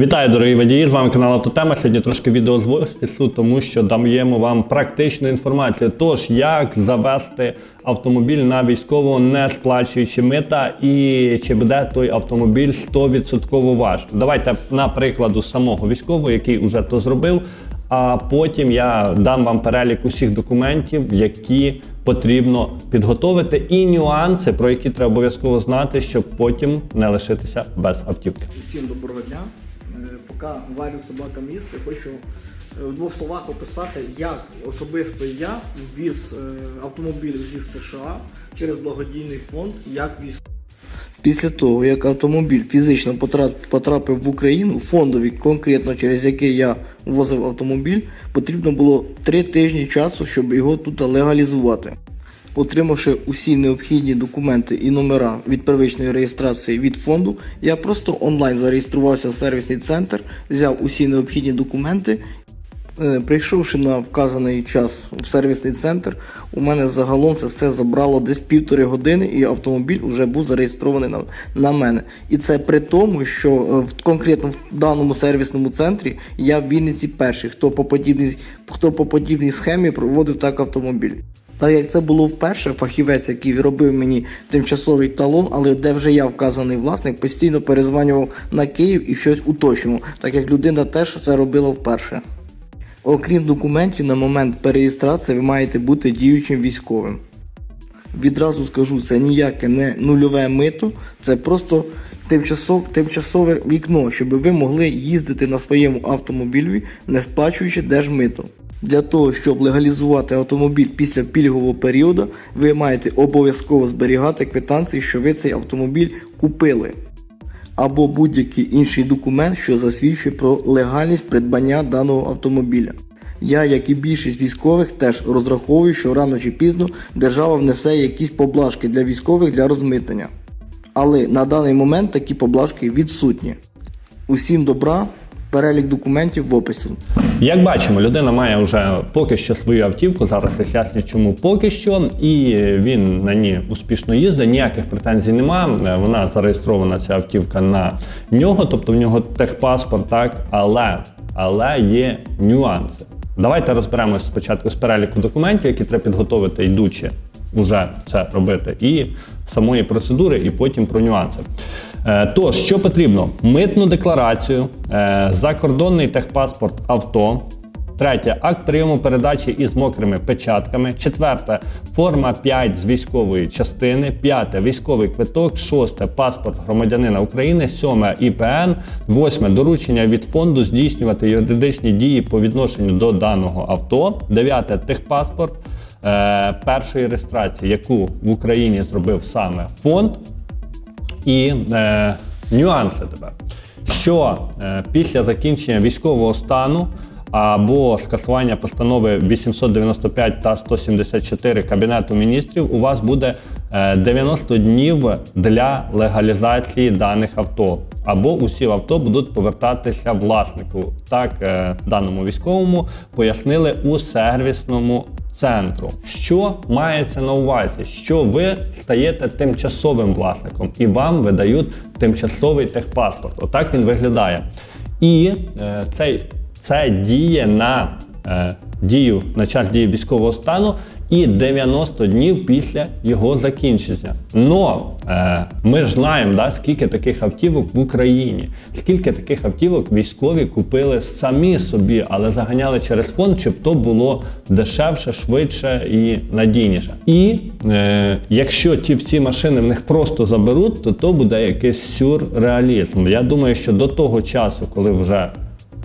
Вітаю, дорогі водії! З вами канал Автотема. Сьогодні трошки відео з офісу, тому що даємо вам практичну інформацію. Тож, як завести автомобіль на військово, не сплачуючи мита, і чи буде той автомобіль 100% ваш. Давайте на прикладу самого військового, який уже то зробив. А потім я дам вам перелік усіх документів, які потрібно підготовити, і нюанси, про які треба обов'язково знати, щоб потім не лишитися без автівки. Всім доброго дня. Поки варю собака місце, хочу е, в двох словах описати, як особисто я ввіз е, автомобіль зі США через благодійний фонд, як військовий. Після того, як автомобіль фізично потрапив в Україну, фондові, конкретно через який я ввозив автомобіль, потрібно було три тижні часу, щоб його тут легалізувати. Отримавши усі необхідні документи і номера від первичної реєстрації від фонду, я просто онлайн зареєструвався в сервісний центр, взяв усі необхідні документи. Е, Прийшовши на вказаний час в сервісний центр, у мене загалом це все забрало десь півтори години, і автомобіль вже був зареєстрований на, на мене. І це при тому, що е, в конкретно в даному сервісному центрі я в Вінниці перший, хто по подібній, хто по подібній схемі проводив так автомобіль. Так як це було вперше, фахівець, який робив мені тимчасовий талон, але де вже я вказаний власник, постійно перезванював на Київ і щось уточнював, так як людина теж це робила вперше. Окрім документів, на момент переєстрації ви маєте бути діючим військовим. Відразу скажу, це ніяке не нульове мито, це просто тимчасов, тимчасове вікно, щоб ви могли їздити на своєму автомобілі, не сплачуючи держмито. Для того, щоб легалізувати автомобіль після пільгового періоду, ви маєте обов'язково зберігати квитанції, що ви цей автомобіль купили або будь-який інший документ, що засвідчує про легальність придбання даного автомобіля. Я, як і більшість військових, теж розраховую, що рано чи пізно держава внесе якісь поблажки для військових для розмитнення. Але на даний момент такі поблажки відсутні. Усім добра, перелік документів в описі. Як бачимо, людина має вже поки що свою автівку. Зараз я ясно, чому поки що, і він на ній успішно їздить. Ніяких претензій нема. Е, Вона зареєстрована ця автівка на нього, тобто в нього техпаспорт, так але, але є нюанси. Давайте розберемося спочатку з переліку документів, які треба підготовити, йдучи уже це робити, і самої процедури, і потім про нюанси. Е, Тож, що потрібно? Митну декларацію, е, закордонний техпаспорт авто. Третє акт прийому передачі із мокрими печатками. Четверте форма 5 з військової частини. П'яте військовий квиток. Шосте паспорт громадянина України. Сьоме ІПН. Восьме доручення від фонду здійснювати юридичні дії по відношенню до даного авто. Дев'яте техпаспорт е, першої реєстрації, яку в Україні зробив саме фонд. І е, нюанси тебе, що е, після закінчення військового стану або скасування постанови 895 та 174 Кабінету міністрів, у вас буде е, 90 днів для легалізації даних авто. Або усі авто будуть повертатися власнику. Так е, даному військовому пояснили у сервісному центру. Що мається на увазі? Що ви стаєте тимчасовим власником і вам видають тимчасовий техпаспорт. Отак він виглядає. І е, цей, це діє на е, дію на час дії військового стану і 90 днів після його закінчення. Но е, ми ж знаємо, да, скільки таких автівок в Україні, скільки таких автівок військові купили самі собі, але заганяли через фонд, щоб то було дешевше, швидше і надійніше. І е, якщо ті всі машини в них просто заберуть, то то буде якийсь сюрреалізм. Я думаю, що до того часу, коли вже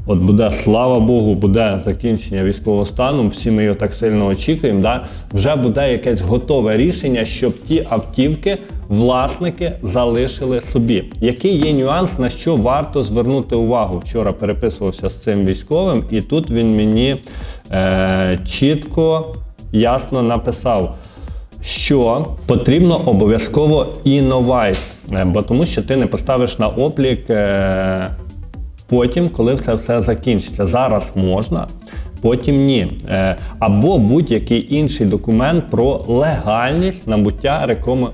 От буде, слава Богу, буде закінчення військового стану. Всі ми його так сильно очікуємо. Да? Вже буде якесь готове рішення, щоб ті автівки власники залишили собі. Який є нюанс, на що варто звернути увагу? Вчора переписувався з цим військовим, і тут він мені е, чітко, ясно написав. Що потрібно обов'язково інновайс, е, бо тому що ти не поставиш на облік е, потім, коли це все закінчиться. Зараз можна, потім ні. Е, Або будь-який інший документ про легальність набуття рекому-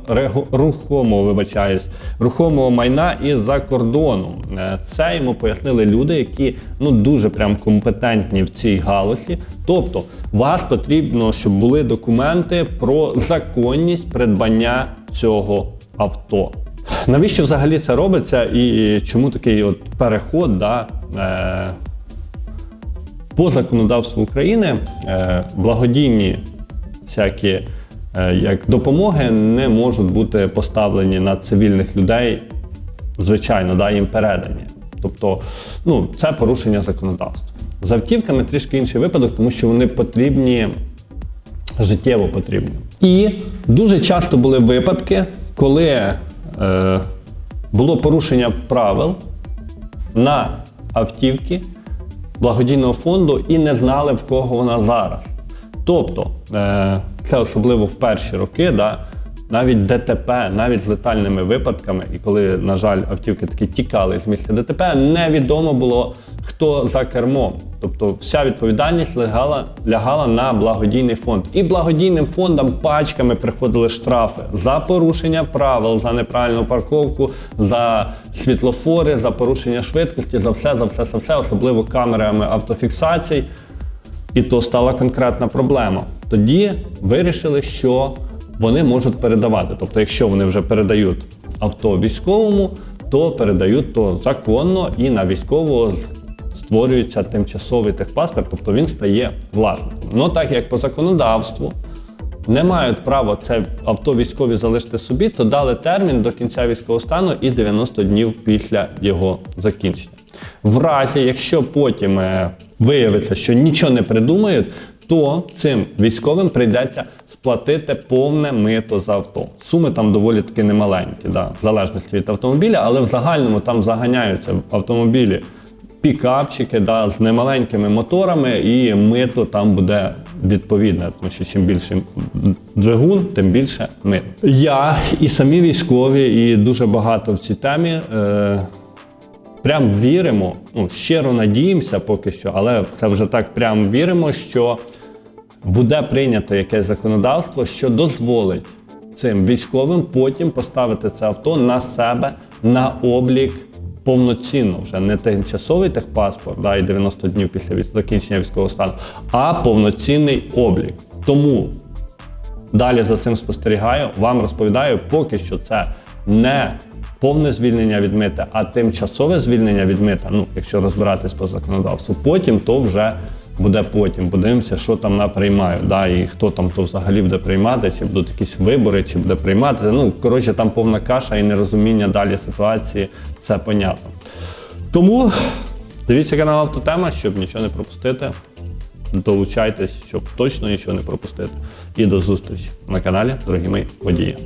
рухомого, вибачаюсь, рухомого майна із-за кордону. Е, Це йому пояснили люди, які ну дуже прям компетентні в цій галузі. Тобто, вас потрібно, щоб були документи про законність придбання цього авто. Навіщо взагалі це робиться і чому такий от переход да, е, по законодавству України е, благодійні всякі е, як допомоги не можуть бути поставлені на цивільних людей, звичайно, да, їм передані. Тобто, ну, це порушення законодавства. З автівками трішки інший випадок, тому що вони потрібні життєво потрібні. І дуже часто були випадки, коли е, було порушення правил на автівки благодійного фонду і не знали, в кого вона зараз. Тобто, е, це особливо в перші роки, да, навіть ДТП, навіть з летальними випадками, і коли, на жаль, автівки таки тікали з місця ДТП, невідомо було, хто за кермом. Тобто вся відповідальність лягала, лягала на благодійний фонд. І благодійним фондам пачками приходили штрафи за порушення правил, за неправильну парковку, за світлофори, за порушення швидкості, за все, за все, за все, особливо камерами автофіксацій. І то стала конкретна проблема. Тоді вирішили, що вони можуть передавати. Тобто, якщо вони вже передають авто військовому, то передають то законно і на військового з- створюється тимчасовий техпаспорт, тобто він стає власником. Ну так як по законодавству не мають права це авто військові залишити собі, то дали термін до кінця військового стану і 90 днів після його закінчення. В разі, якщо потім е, виявиться, що нічого не придумають, то цим військовим прийдеться сплатити повне мито за авто. Суми там доволі таки немаленькі, да, в залежності від автомобіля, але в загальному там заганяються автомобілі пікапчики да, з немаленькими моторами, і мито там буде відповідне, тому що чим більше двигун, тим більше мит. Я і самі військові, і дуже багато в цій темі. Е, Прям віримо, ну щиро надіємося поки що, але це вже так прям віримо, що буде прийнято якесь законодавство, що дозволить цим військовим потім поставити це авто на себе на облік повноцінно, вже не тимчасовий техпаспорт, да, і 90 днів після закінчення військового стану, а повноцінний облік. Тому Далі за цим спостерігаю, вам розповідаю, поки що це не повне звільнення від мита, а тимчасове звільнення від мита. Ну, якщо розбиратись по законодавству, потім то вже буде потім. Подивимося, що там наприймають, да, і хто там то взагалі буде приймати, чи будуть якісь вибори, чи буде приймати. Ну, коротше, там повна каша і нерозуміння далі ситуації, це понятно. Тому дивіться канал Автотема, щоб нічого не пропустити. Долучайтесь, щоб точно нічого не пропустити. І до зустрічі на каналі, дорогі мої водії.